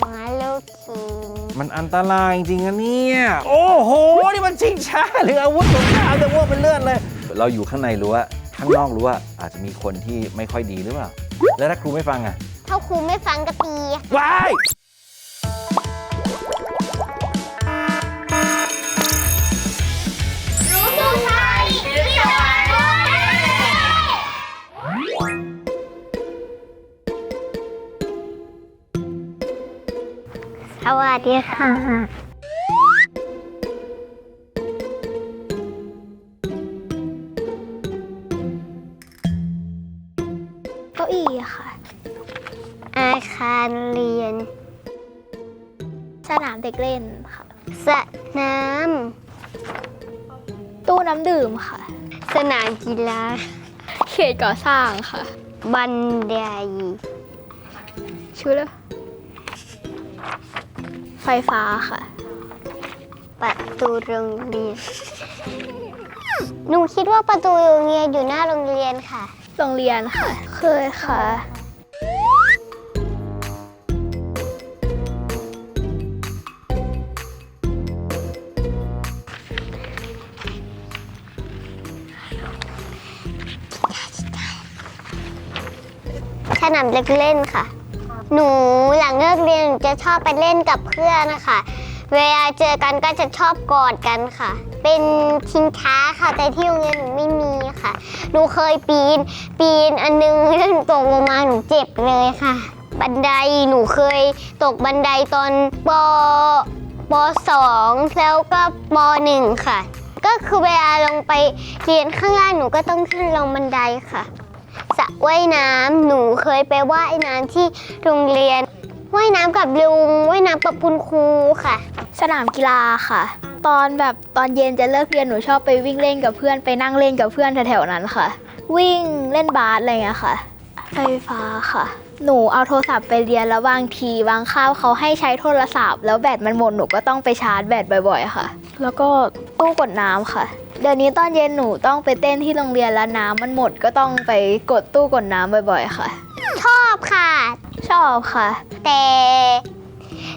หมาลูกทีมมันอันตรายจริงๆนะเนี่ย โอ้โห นี่มันชิงช้าหรืออาวุธสงครามจะว่าเป็นเลือดเลย เราอยู่ข้างในรั้วข้างนอกรั้วอาจจะมีคนที่ไม่ค่อยดีหรือเปล่า แล้วถ้าครูไม่ฟังอะ ถ้าครูไม่ฟังก็ตีว้าย วัสดีค่ะเก้าอี้ค่ะ อาคารเรียน สนามเด็กเล่นค่ะสระน้ตู้น้ำดื่มค่ะำสนามกีฬาเขตก่อสร้างค่ะ บันไดชื่อเลย ไฟฟ้าค่ะ ประตูโรงเรียน หนูคิดว่าประตูโรงเรียนอยู่หน้าโรงเรียนค่ะ โรงเรียนค่ะ เคยค่ะ สนามเด็กเล่นค่ะ หนูหลังเลิกเรียนหนูจะชอบไปเล่นกับเพื่อนนะคะ เวลาเจอกันก็จะชอบกอดกันค่ะ เป็นชิงช้าค่ะแต่ที่โรงเรียนหนูไม่มีค่ะ หนูเคยปีน ปีนอันนึงแล้วหนูตกลงมาหนูเจ็บเลยค่ะ บันไดหนูเคยตกบันไดตอนปปสองแล้วก็ปหนึ่งค่ะ ก็คือเวลาลงไปเรียนข้างล่างหนูก็ต้องขึ้นลงบันไดค่ะ สระว่ายน้ำหนูเคยไปว่ายน้ำที่โรงเรียน ว่ายน้ำกับลุงว่ายน้ำกับคุณครูค่ะ สนามกีฬาค่ะ ตอนแบบตอนเย็นจะเลิกเรียนหนูชอบไปวิ่งเล่นกับเพื่อนไปนั่งเล่นกับเพื่อนแถวๆนั้นค่ะ วิ่งเล่นบาสอะไรเงี้ยค่ะไฟฟ้าค่ะ หนูเอาโทรศัพท์ไปเรียนแล้วบางทีบางคาบเขาให้ใช้โทรศัพท์ แล้วแบตมันหมดหนูก็ต้องไปชาร์จแบตบ่อย ๆ ค่ะ แล้วก็ตู้กดน้ำค่ะ เดี๋ยวนี้ตอนเย็นหนูต้องไปเต้นที่โรงเรียนแล้วน้ำมันหมดก็ต้องไปกดตู้กดน้ำบ่อย ๆ ค่ะ ชอบค่ะ ชอบค่ะ แต่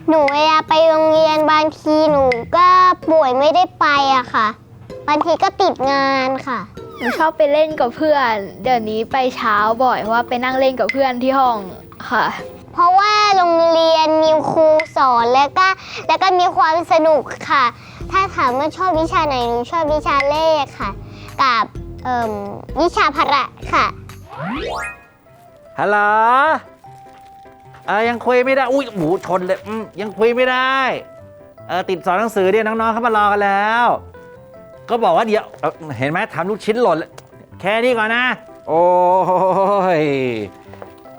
หนูเวลาไปโรงเรียนบางทีหนูก็ป่วยไม่ได้ไปอะค่ะ บางทีก็ติดงานค่ะห นูชอบไปเล่นกับเพื่อน เดี๋ยวนี้ไปเช้าบ่อยเพราะว่าไปนั่งเล่นกับเพื่อนที่ห้องค่ะ เพราะว่าโรงเรียนมีครูสอนแล้วก็แล้วก็มีความสนุกค่ะ ถ้าถามว่าชอบวิชาไหนหนูชอบวิชาเลขค่ะ กับเอ่มวิชาพละค่ะ ฮัลโหลเออยังคุยไม่ได้ อุ้ยโอ้โหชนเลยอืมยังคุยไม่ได้ เออติดสอนหนังสือเนี่ยน้องๆเขามารอกันแล้ว ก็บอกว่าเดี๋ยวเอ้าเห็นไหมทำลูกชิ้นหล่นเลยแค่นี้ก่อนนะ โอ้ย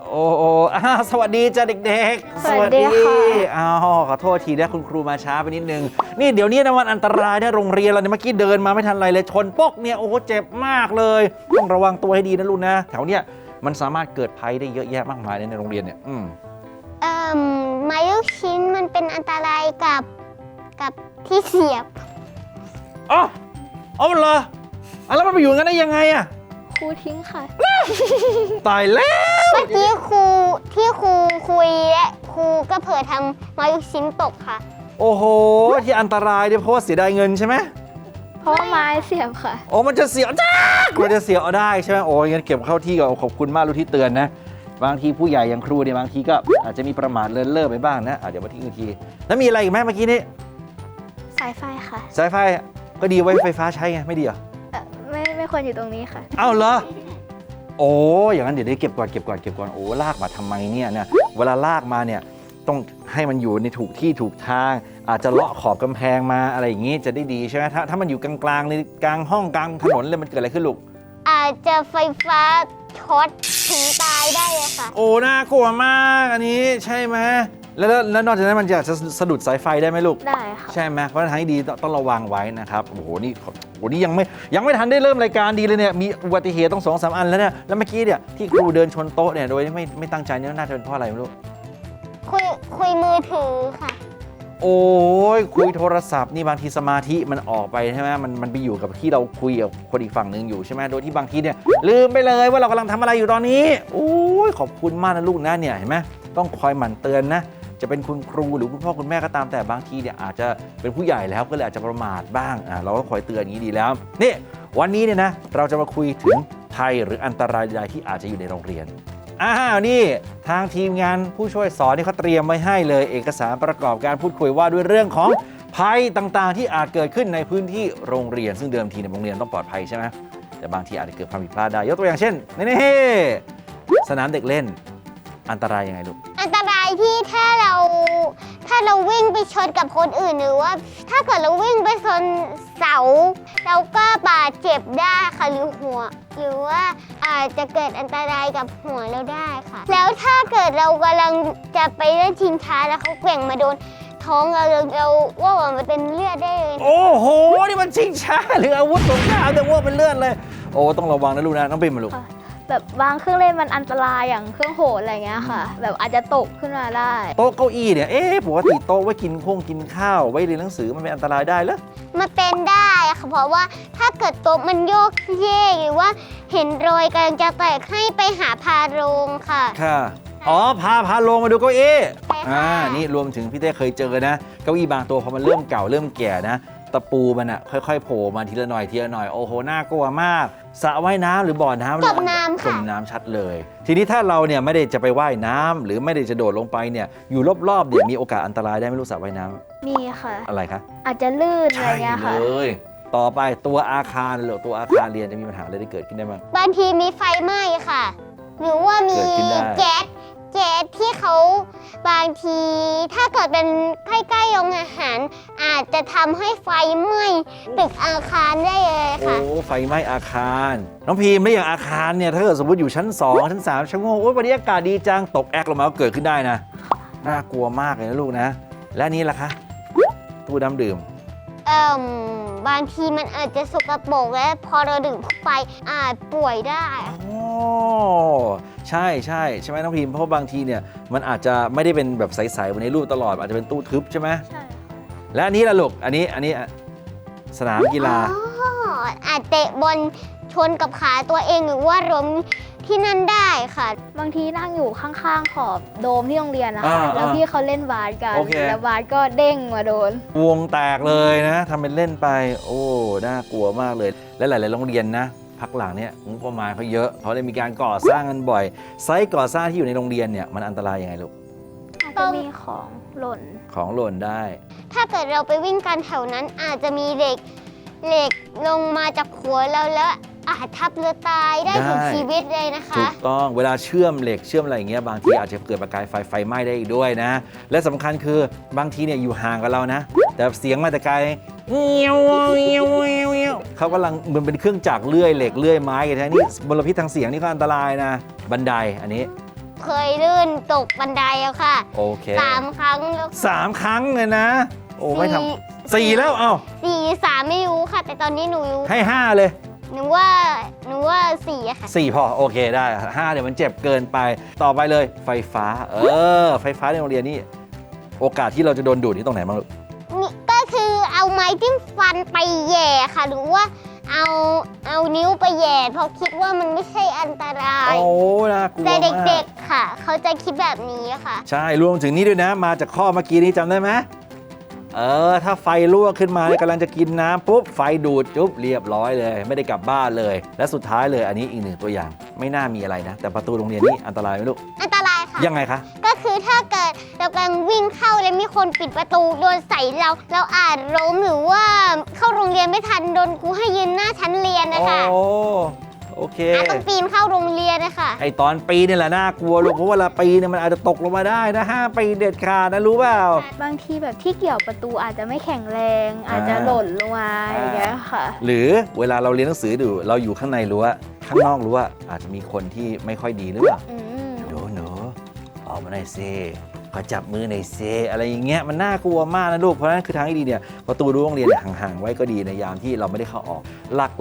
โอ้โอ้อ้าวสวัสดีจ้าเด็กๆสวัสดีค่ะ อ้าวขอโทษทีนะคุณครูมาช้าไปนิดนึง นี่เดี๋ยวนี้นะมันอันตรายนะโรงเรียนเราเนี่ยเมื่อกี้เดินมาไม่ทันไรเลยชนปกเนี่ยโอ้โหเจ็บมากเลยต้องระวังตัวให้ดีนะลูกนะแถวเนี้ยมันสามารถเกิดภัยได้เยอะแยะมากมายเลยในโรงเรียนเนี่ยอืม เอ่มไม้ลูกชิ้นมันเป็นอันตรายกับกับที่เสียบ อ๋อ เอาเหรออะแล้วมันไปอยู่งั้นได้ยังไงอะครูทิ้งค่ะ ตายแล้ว เมื่อกี้ครูที่ครูคุยและครูก็เผลอทำไม้ลูกชิ้นตกค่ะ โอ้โห ที่อันตรายเนี่ยเพราะว่าเสียดายเงินใช่ไหมเพราะว่าไม้เสียบค่ะ โอ้มันจะเสียจ้ามันจะเสียเอาได้ใช่ไหมโอ้ยงั้นเก็บเข้าที่ก่อนขอบคุณมากรู้ที่เตือนนะ บางทีผู้ใหญ่อย่างครูเนี่ยบางทีก็อาจจะมีประมาทเลินเล่อไปบ้างนะอะเดี๋ยวมาที่อื่นที แล้วมีอะไรอีกไหมเมื่อกี้นี้สายไฟค่ะ สายไฟ ก็ดีไว้ไฟฟ้าใช้ไงไม่ดีเหรอเอ่อไม่ไม่ควรอยู่ตรงนี้ค่ะ เอ้าเหรอ โอ้อย่างนั้นเดี๋ยวได้เก็บก่อนเก็บก่อนเก็บก่อนโอ้ลากมาทำไมเนี่ยเนี่ยเวลาลากมาเนี่ยต้องให้มันอยู่ในถูกที่ถูกทาง อาจจะเลาะขอบกำแพงมาอะไรอย่างงี้จะได้ดีใช่ไหมถ้าถ้ามันอยู่กลางๆในกลางห้องกลางถนนเลยมันเกิดอะไรขึ้นลูก อาจจะไฟฟ้าช็อตถึงตายได้เลยค่ะ โอ้น่ากลัวมากอันนี้ใช่ไหม แล้วแล้วแล้วนอกจากนั้นมันจะจะสะดุดสายไฟได้ไหมลูก ได้ค่ะ ใช่ไหมเพราะฉะนั้นให้ดีต้องต้องระวังไว้นะครับโอ้โหนี่โอ้โหนี่ยังไม่ยังไม่ทันได้เริ่มรายการดีเลยเนี่ยมีอุบัติเหตุต้องสองสามอันแล้วเนี่ยแล้วเมื่อกี้เนี่ยที่ครูเดินชนโต๊ะเนี่ยโดยไม่ไม่ตั้งใจเนี่ยน่าจะเป็นเพราะอะไรไม่รู้คุยคุยมือถือค่ะ โอ้ยคุยโทรศัพท์นี่บางทีสมาธิมันออกไปใช่ไหมมันมันไปอยู่กับที่เราคุยกับคนอีกฝั่งหนึ่งอยู่ใช่ไหมโดยที่บางทีเนี่ยลืมไปเลยว่าเรากำลังทำอะไรอยู่ตอนนี้โอ้ยขอบคุณมากนะลูกนะเนี่ยเห็นไหมต้องคอยหมั่นเตือนนะ จะเป็นคุณครูหรือคุณพ่อคุณแม่ก็ตามแต่บางทีเนี่ยอาจจะเป็นผู้ใหญ่แล้วก็เลยอาจจะประมาทบ้างอ่าเราก็คอยเตือนอย่างนี้ดีแล้วนี่วันนี้เนี่ยนะเราจะมาคุยถึงภัยหรืออันตรายใดที่อาจจะอยู่ในโรงเรียนอ้าวนี่ทางทีมงานผู้ช่วยสอนนี่เขาเตรียมไว้ให้เลย เอกสารประกอบการพูดคุยว่าด้วยเรื่องของภัยต่างๆ ที่อาจเกิดขึ้นในพื้นที่โรงเรียน ซึ่งเดิมทีในโรงเรียนต้องปลอดภัยใช่ไหมแต่บางทีอาจจะเกิดความผิดพลาดได้ยกตัวอย่างเช่นนี่สนามเด็กเล่นอันตรายยังไงลูก ที่ถ้าเราถ้าเราวิ่งไปชนกับคนอื่นหรือว่า ถ้าเกิดเราวิ่งไปชนเสา เราก็บาดเจ็บได้ค่ะหรือหัว หรือว่าอาจจะเกิดอันตรายกับหัวเราได้ค่ะ แล้วถ้าเกิดเรากำลังจะไปเล่นชิงช้าแล้วเขาแกว่งมาโดนท้องเราเราเราว่ามันเป็นเลือดได้เลยโอ้โหนี่มันชิงช้าหรืออาวุธสงครามแต่ว่าเป็นเลือดเลย โอ้ต้องระวังนะลูกนะน้องปิมมาลูกค่ะ แบบบางเครื่องเล่นมันอันตรายอย่างเครื่องโหดอะไรเงี้ยค่ะ แบบอาจจะตกขึ้นมาได้ โต๊ะเก้าอี้เนี่ย เอ๊ะปกติโต๊ะไว้กินคงกินข้าว ไว้เรียนหนังสือมันเป็นอันตรายได้เหรอ มันเป็นได้ค่ะเพราะว่าถ้าเกิดโต๊ะมันโยกเยกหรือว่าเห็นรอยกำลังจะแตกให้ไปหาพาโรงค่ะ ค่ะ อ๋อ พาพาลงมาดูเก้าอี้ ใช่ค่ะ อ่า นี่รวมถึงพี่เต้เคยเจอนะ เก้าอี้บางตัวพอมันเริ่มเก่าเริ่มแก่นะ ตะปูมันอะค่อยๆโผล่มาทีละหน่อยทีละหน่อยโอ้โหน่ากลัวมากสระว่ายน้ำหรือบ่อน้ำจมน้ำจค่ะมน้ำชัดเลย ทีนี้ถ้าเราเนี่ยไม่ได้จะไปว่ายน้ำหรือไม่ได้จะโดดลงไปเนี่ยอยู่รอบๆเนี่ยมีโอกาสอันตรายได้ไหม่รู้สระว่ายน้ำมีค่ะ อะไรคะอาจจะลื่นอะไรเงี้ยค่ะเลยต่อไปตัวอาคารหรือตัวอาคารเรียนจะมีปัญหาอะไรที่เกิดขึ้นได้บ้างบางทีมีไฟไหม้ค่ะ หรือว่ามีเกิดขึ้นได้แก๊ส แก๊สที่เขาบางที ถ้าเกิดเป็นใกล้ๆโรงอาหาร อาจจะทำให้ไฟไหม้ตึกอาคารได้เลยโอ้ค่ะไฟไหม้อาคาร น้องพีมแล้วอย่างอาคารเนี่ยถ้าเกิดสมมติอยู่ชั้น 2 ชั้น3ชั้นโง่โอ้ยวันนี้อากาศดีจังตกแอกลงมาก็เกิดขึ้นได้นะน่ากลัวมากเลยนะลูกนะ และนี่ล่ะคะตู้น้ำดื่ม เอ่มบางทีมันอาจจะสกปรกและพอเราดื่มเข้าไปอาจป่วยได้อ๋อ ใช่ใช่ใช่ไหมน้องพิมพ์เพราะบางทีเนี่ยมันอาจจะไม่ได้เป็นแบบใสๆเหมือนในรูปตลอดอาจจะเป็นตู้ทึบใช่ไหมใช่และอันนี้ล่ะลูกอันนี้อันนี้อะสนามกีฬาอ๋ออาจเตะบอลชนกับขาตัวเองหรือว่าล้มที่นั่นได้ค่ะ บางทีนั่งอยู่ข้างๆขอบโดมที่โรงเรียนนะอ่าคะแล้วอ่าพี่เขาเล่นบาสกัน โอเค แล้วบาสก็เด้งมาโดน วงแตกเลยนะทำเป็นเล่นไป โอ้น่ากลัวมากเลย และหลาย ๆ โรงเรียนนะ พักหลังเนี่ยงบประมาณเขาเยอะเขาเลยมีการก่อสร้างกันบ่อย ไซต์ก่อสร้างที่อยู่ในโรงเรียนเนี่ยมันอันตรายยังไงลูก อาจจะมีของหล่น ของหล่นได้ ถ้าเกิดเราไปวิ่งกันแถวนั้นอาจจะมีเหล็กเหล็กลงมาจากหัวเราแล้วอาจทับเรือตายได้ถึงได้ ชีวิตเลยนะคะถูกต้องเวลาเชื่อมเหล็กเชื่อมอะไรอย่างเงี้ยบางทีอาจจะเกิดประกายไฟไฟไหม้ได้อีกด้วยนะ และสำคัญคือบางทีเนี่ยอยู่ห่างกับเรานะ แต่เสียงมาแต่ไกล เงี้ยวเงี้ยวเงี้ยวเงี้ยวเขากำลังเหมือนเป็นเครื่องจักรเลื่อยเหล็กเลื่อยไม้กันแท้นี่มลพิษทางเสียงนี่ก็อันตรายนะ บันไดอันนี้ เคยลื่นตกบันไดแล้วค่ะโอเคสามครั้งแล้วสามครั้งเลยนะ โอ้ไม่ทสี่ำสี่แล้วเอ้าสี่สามไม่รู้ค่ะ แต่ตอนนี้หนูรู้ให้ห้าเลยหนูว่าหนูว่าสี่อะค่ะสี่พอโอเคได้ห้าเดี๋ยวมันเจ็บเกินไปต่อไปเลยไฟฟ้า เออ ไฟฟ้าในโรงเรียนนี่โอกาสที่เราจะโดนดูดที่ตรงไหนบ้างลูกนี่ก็คือเอาไม้จิ้มฟันไปแหย่ค่ะ หรือว่าเอาเอานิ้วไปแหย่เพราะคิดว่ามันไม่ใช่อันตรายโอ้น่ากลัวแต่มากเด็กๆค่ะ เขาจะคิดแบบนี้ค่ะ ใช่รวมถึงนี่ด้วยนะ มาจากข้อเมื่อกี้นี้จำได้ไหมเออ ถ้าไฟรั่วขึ้นมาเนี่ยกำลังจะกินน้ำปุ๊บไฟดูดจุ๊บเรียบร้อยเลย ไม่ได้กลับบ้านเลย และสุดท้ายเลยอันนี้อีกหนึ่งตัวอย่าง ไม่น่ามีอะไรนะ แต่ประตูโรงเรียนนี่อันตรายไหมลูกอันตราย ค่ะ ยังไงคะ ก็คือถ้าเกิดเรากำลังวิ่งเข้าแล้วมีคนปิดประตูโดนใส่เรา เราอาจล้มหรือว่าเข้าโรงเรียนไม่ทันโดนครูให้ยืนหน้าชั้นเรียนนะคะโอ้โอเค อาจต้องปีนเข้าโรงเรียนนะคะไอตอนปีนี่แหละน่ากลัวลูกเพราะเวลาปีเนี่ยมันอาจจะตกลงมาได้นะห้ามปีเด็ดขาดนะรู้เปล่า บางทีแบบที่เกี่ยวประตูอาจจะไม่แข็งแรงอ่าอาจจะหล่นลงมาอ่าอย่างเงี้ยค่ะ หรือเวลาเราเรียนหนังสืออยู่เราอยู่ข้างในรั้วข้างนอกรั้วอาจจะมีคนที่ไม่ค่อยดีหรือเปล่าอืมหนูหนู ออกมาหน่อยเซขอจับมือหน่อยเซอะไรอย่างเงี้ยมันน่ากลัวมากนะลูกเพราะฉะนั้นคือทางที่ดีเนี่ยประตูรั้วโรงเรียนเนี่ยห่างๆไว้ก็ดีในยามที่เราไม่ได้เข้าออก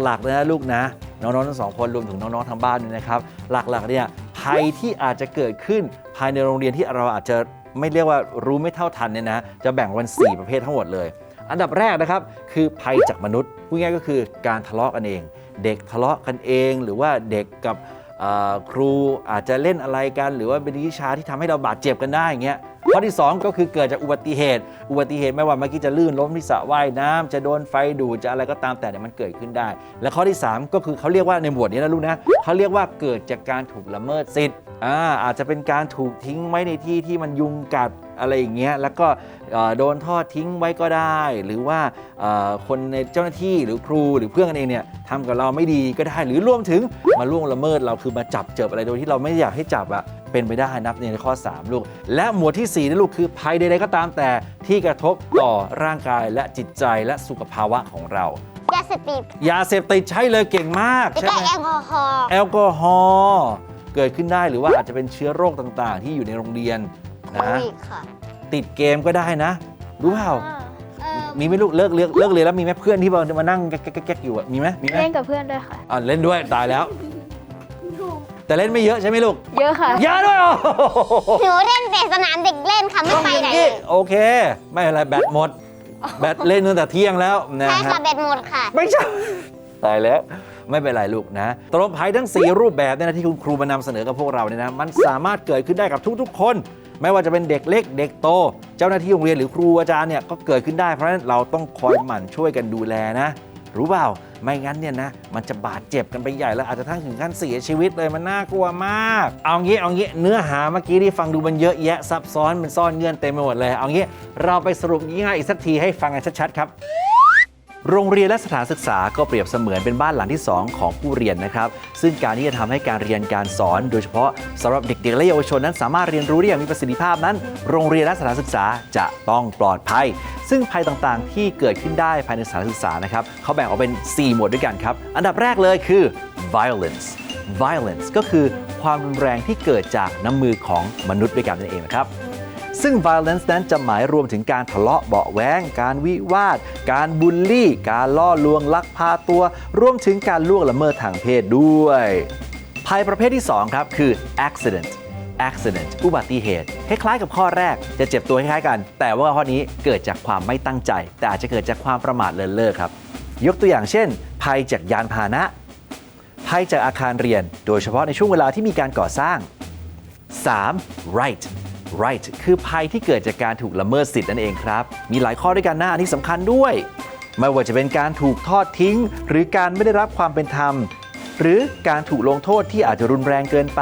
หลักๆเลยนะลูกนะ น้องๆทั้งสองคนรวมถึงน้องๆทางบ้านด้วยนะครับ หลักๆเนี่ยภัยที่อาจจะเกิดขึ้นภายในโรงเรียนที่เราอาจจะไม่เรียกว่ารู้ไม่เท่าทันเนี่ยนะจะแบ่งเป็น4 ประเภททั้งหมดเลย อันดับแรกนะครับคือภัยจากมนุษย์พูดง่ายก็คือการทะเลาะกันเอง เด็กทะเลาะกันเอง หรือว่าเด็กกับ ครูอาจจะเล่นอะไรกัน หรือว่าเป็นวิชาที่ทำให้เราบาดเจ็บกันได้อย่างเงี้ยข้อที่ 2 ก็คือเกิดจากอุบัติเหตุ อุบัติเหตุไม่ว่าเมื่อกี้จะลื่นล้มที่สระว่ายน้ำจะโดนไฟดูดจะอะไรก็ตามแต่เนี่ยมันเกิดขึ้นได้ และข้อที่ 3 ก็คือเขาเรียกว่าในหมวดนี้นะลูกนะเขาเรียกว่าเกิดจากการถูกละเมิดสิทธิ์อาอาจจะเป็นการถูกทิ้งไว้ในที่ที่มันยุงกัด อะไรอย่างเงี้ยแล้วก็เอ่อโดนทอดทิ้งไว้ก็ได้ หรือว่าเอ่อคนในเจ้าหน้าที่หรือครูหรือเพื่อนกันเองเนี่ยทำกับเราไม่ดีก็ได้ หรือรวมถึงมาล่วงละเมิดเราคือมาจับเจบอะไรโดยที่เราไม่อยากให้จับอะเป็นไปได้นับในข้อ 3 ลูก และหมวดที่ 4นะลูกคือภัยใดๆก็ตามแต่ที่กระทบต่อร่างกายและจิตใจและสุขภาวะของเรายาเสพติดยาเสพติดใช่เลยเก่งมากแล้วใช่ก็ไหมแอลกอฮอล์แอลกอฮอล์เกิดขึ้นได้หรือว่าอาจจะเป็นเชื้อโรคต่างๆ ที่อยู่ในโรงเรียนโค นะวิดค่ะติดเกมก็ได้นะ รู้เปล่า เอ่อมีไหมลูกเลิกเลิกเลิกเรียนแล้วมีไหมเพื่อนที่มานั่งแก๊กๆๆอยู่อะมีไหมมีไหมเล่นกับเพื่อนด้วยค่ะ อะเล่นด้วยตายแล้ว แต่เล่นไม่เยอะใช่ไหมลูกเยอะค่ะ เยอะด้วยเหรอหนูเล่นแต่สนามเด็กเล่นค่ะ ไม่ต้องไปอย่างไหนนี้เลยโอเค ไม่เป็นไรแบตหมด แบตเล่นตั้งแต่เที่ยงแล้วนะใช่ฮะค่ะแบตหมดค่ะ ไม่ใช่ ตายแล้ว ไม่เป็นไรลูกนะตลบภัยทั้ง 4 รูปแบบเนี่ยนะที่คุณครูมานำเสนอกับพวกเราเนี่ยนะ มันสามารถเกิดขึ้นได้กับทุกๆ คน ไม่ว่าจะเป็นเด็กเล็กเด็กโต เจ้าหน้าที่โรงเรียนหรือครูอาจารย์เนี่ยก็เกิดขึ้นได้เพราะฉะนั้นเราต้องคอยหมั่นช่วยกันดูแลนะ รู้เปล่าไม่งั้นเนี่ยนะ มันจะบาดเจ็บกันไปใหญ่แล้วอาจจะทั้งถึงขั้นเสียชีวิตเลยมันน่ากลัวมาก เอางี้เอางี้เนื้อหาเมื่อกี้ที่ฟังดูมันเยอะแยะซับซ้อนมันซ่อนเงื่อนเต็มไปหมดเลย เอางี้เราไปสรุปง่ายๆอีกสักทีให้ฟังกันชัดๆครับ โรงเรียนและสถานศึกษาก็เปรียบเสมือนเป็นบ้านหลังที่ 2 ของผู้เรียนนะครับ ซึ่งการที่จะทำให้การเรียนการสอน โดยเฉพาะสำหรับเด็กๆและเยาวชนนั้น สามารถเรียนรู้ได้อย่างมีประสิทธิภาพนั้น โรงเรียนและสถานศึกษาจะต้องปลอดภัย ซึ่งภัยต่างๆ ที่เกิดขึ้นได้ภายในสถานศึกษานะครับเขาแบ่งออกเป็น 4 หมวดด้วยกันครับ อันดับแรกเลยคือ violence violence ก็คือความรุนแรงที่เกิดจากน้ำมือของมนุษย์ด้วยกันนั่นเองนะครับ ซึ่ง violence นั้นจะหมายรวมถึงการทะเลาะเบาะแว้งการวิวาท การบูลลี่ การล่อลวงลักพาตัว รวมถึงการล่วงละเมิดทางเพศด้วยภัยประเภทที่ 2 ครับ คือ accident accident อุบัติเหตุ คล้ายๆกับข้อแรก จะเจ็บตัวคล้ายๆกัน แต่ว่าข้อนี้เกิดจากความไม่ตั้งใจ แต่อาจจะเกิดจากความประมาทเลินเล่อครับ ยกตัวอย่างเช่น ภัยจากยานพาหนะ ภัยจากอาคารเรียน โดยเฉพาะในช่วงเวลาที่มีการก่อสร้าง 3. right right คือภัยที่เกิดจากการถูกละเมิดสิทธิ์นั่นเองครับ มีหลายข้อด้วยกันนะอันนี้สำคัญด้วย ไม่ว่าจะเป็นการถูกทอดทิ้ง หรือการไม่ได้รับความเป็นธรรม หรือการถูกลงโทษที่อาจจะรุนแรงเกินไป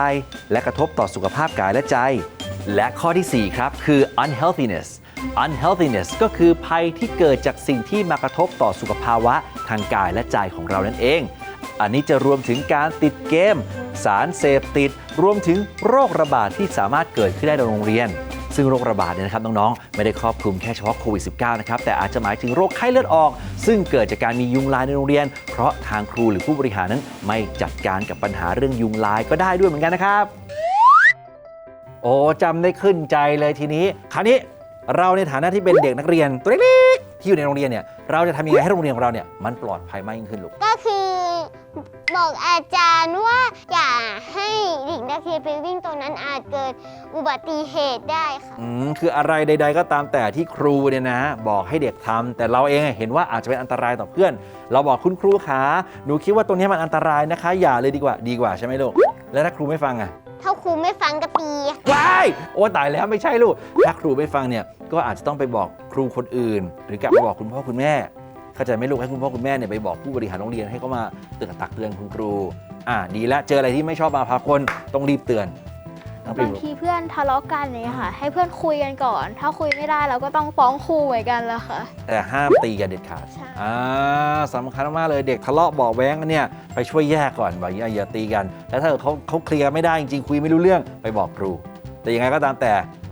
และกระทบต่อสุขภาพกายและใจ และข้อทีสี่4 ครับคือ unhealthiness unhealthiness ก็คือภัยที่เกิดจากสิ่งที่มากระทบต่อสุขภาวะทางกายและใจของเรานั่นเอง อันนี้จะรวมถึงการติดเกม สารเสพติด รวมถึงโรคระบาดที่สามารถเกิดขึ้นได้ในโรงเรียน ซึ่งโรคระบาดเนี่ยนะครับน้องๆ ไม่ได้ครอบคลุมแค่เฉพาะโควิด -19 นะครับแต่อาจจะหมายถึงโรคไข้เลือดออก ซึ่งเกิดจากการมียุงลายในโรงเรียน เพราะทางครูหรือผู้บริหารนั้นไม่จัดการกับปัญหาเรื่องยุงลายก็ได้ด้วยเหมือนกันนะครับ โอ้จำได้ขึ้นใจเลยทีนี้คราวนี้เราในฐานะที่เป็นเด็กนักเรียนตัวเล็กๆที่อยู่ในโรงเรียนเนี่ยเราจะทำยังไงให้โรงเรียนของเราเนี่ยมันปลอดภัยมากยิ่งขึ้นลูกก็คือ บอกอาจารย์ว่าอย่าให้เด็กนักเรียนไปวิ่งตรงนั้นอาจเกิดอุบัติเหตุได้ค่ะ อืมคืออะไรใด ๆ ก็ตามแต่ที่ครูเนี่ยนะ บอกให้เด็กทำแต่เราเองเห็นว่าอาจจะเป็นอันตรายต่อเพื่อน เราบอกคุณครูขาหนูคิดว่าตรงนี้มันอันตรายนะคะ อย่าเลยดีกว่าดีกว่าใช่ไหมลูกแล้วถ้าครูไม่ฟังอะถ้าครูไม่ฟังก็ตีว้ายโอ้ตายแล้วไม่ใช่ลูกถ้าครูไม่ฟังเนี่ยก็อาจจะต้องไปบอกครูคนอื่น หรือกลับไปบอกคุณพ่อคุณแม่ เข้าใจไหมลูกให้คุณพ่อคุณแม่เนี่ยไปบอกผู้บริหารโรงเรียนให้เขามาเตือนตักเตือนคุณครู อ่าดีแล้วเจออะไรที่ไม่ชอบมาพากลต้องรีบเตือนต้องรีบางทีเพื่อนทะเลาะกันอย่างเงี้ยค่ะ ให้เพื่อนคุยกันก่อน ถ้าคุยไม่ได้เราก็ต้องฟ้องครูเหมือนกันละค่ะ แต่ห้ามตีกันเด็ดขาด ใช่ อ่าสำคัญมากๆเลยเด็กทะเลาะเบาะแว้งกันเนี่ยไปช่วยแยกก่อนบอกอย่าอย่าตีกัน แล้วถ้าเกิดเขาเขาเคลียร์ไม่ได้จริงๆคุยไม่รู้เรื่องไปบอกครู แต่ยังไงก็ตามแต่ห้ามตีกัน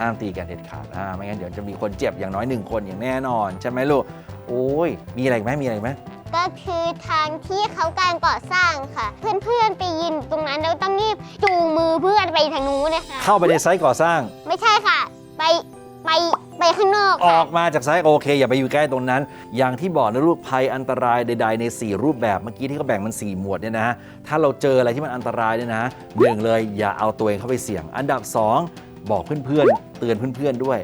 ห้ามตีกันเด็ดขาดอ่าไม่งั้นเดี๋ยวจะมีคนเจ็บอย่างน้อยหนึ่งคนอย่างแน่นอน ใช่ไหมลูกโอ้ย มีอะไรอีกไหมมีอะไรอีกไหมก็คือทางที่เขาการก่อสร้างค่ะ เพื่อนๆไปยืนตรงนั้นแล้วต้องรีบจูงมือเพื่อนไปทางนู้นนะคะเข้าไปในไซต์ก่อสร้าง ไม่ใช่ค่ะ ไปไปไปข้างนอกอค่ะอกมาจากไซต์โอเค อย่าไปอยู่ใกล้ตรงนั้น อย่างที่บอกนะลูกภัยอันตรายใด ๆ ใน 4 รูปแบบเมื่อกี้ที่เขาแบ่งมัน 4 หมวดเนี่ยนะถ้าเราเจออะไรที่มันอันตรายเนี่ยนะหนึ่งเลยอย่าเอาตัวเองเข้าไปเสี่ยง อันดับ 2 บอกเพื่อนๆ เตือนเพื่อนๆด้วย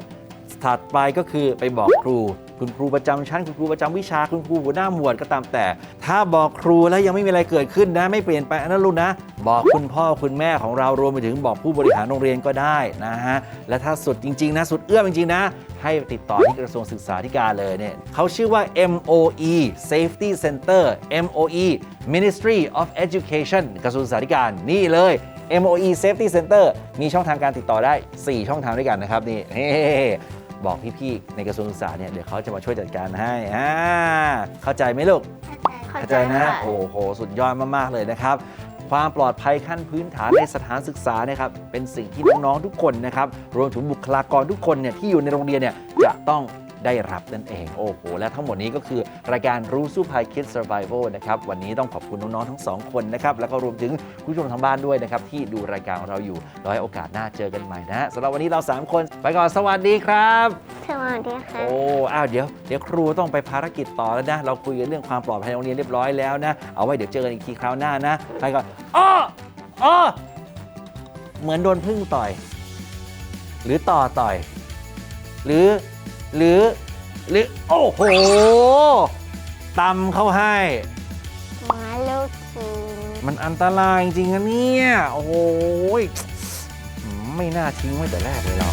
ถัดไปก็คือไปบอกครู คุณครูประจำชั้น คุณครูประจำวิชาคุณครูหัวหน้าหมวดก็ตามแต่ ถ้าบอกครูแล้วยังไม่มีอะไรเกิดขึ้นนะ ไม่เปลี่ยนไปลงนะลูกนะ บอกคุณพ่อคุณแม่ของเรารวมไปถึงบอกผู้บริหารโรงเรียนก็ได้นะฮะและถ้าสุดจริงๆนะสุดเอื้อมจริงๆนะ ให้ติดต่อที่กระทรวงศึกษาธิการเลยเนี่ยเขาชื่อว่า MOE Safety Center MOE Ministry of Education กระทรวงศึกษาธิการนี่เลย MOE Safety Center มีช่องทางการติดต่อได้ 4 ช่องทางด้วยกันนะครับนี่เฮ้บอกพี่ๆในกระทรวงศึกษาเนี่ยเดี๋ยวเขาจะมาช่วยจัดการให้อ่าเข้าใจไหมลูกเข้าใจนะค่โอ้โหสุดยอดมากๆเลยนะครับ ความปลอดภัยขั้นพื้นฐานในสถานศึกษานะครับเป็นสิ่งที่น้องๆทุกคนนะครับรวมถึงบุคลากรทุกคนเนี่ยที่อยู่ในโรงเรียนเนี่ยจะต้อง ได้รับนั่นเอง โอ้โห และทั้งหมดนี้ก็คือ รายการรู้สู้ภัย Kids Survival นะครับ วันนี้ต้องขอบคุณน้อง ๆ ทั้งสองคนนะครับ แล้วก็รวมถึงคุณผู้ชมทางบ้านด้วยนะครับ ที่ดูรายการของเราอยู่รอให้โอกาสหน้าเจอกันใหม่นะสำหรับวันนี้เราสามคน ไปก่อน สวัสดีครับ สวัสดีค่ะ โอ้ อ้าว เดี๋ยว เดี๋ยวครูต้องไปภารกิจต่อแล้วนะ เราคุยกันเรื่องความปลอดภัยในโรงเรียนเรียบร้อยแล้วนะ เอาไว้เดี๋ยวเจอกันอีกทีคราวหน้านะ ไปก่อนอ้ออ้อเหมือนโดนพึ่งต่อย หรือต่อต่อย หรือ หรือหรือโอ้โหตำเข้าให้มาลูกทีมมันอันตรายจริงๆนะเนี่ย โอ้โหยอืมไม่น่าทิ้งไว้แต่แรกเลยเรา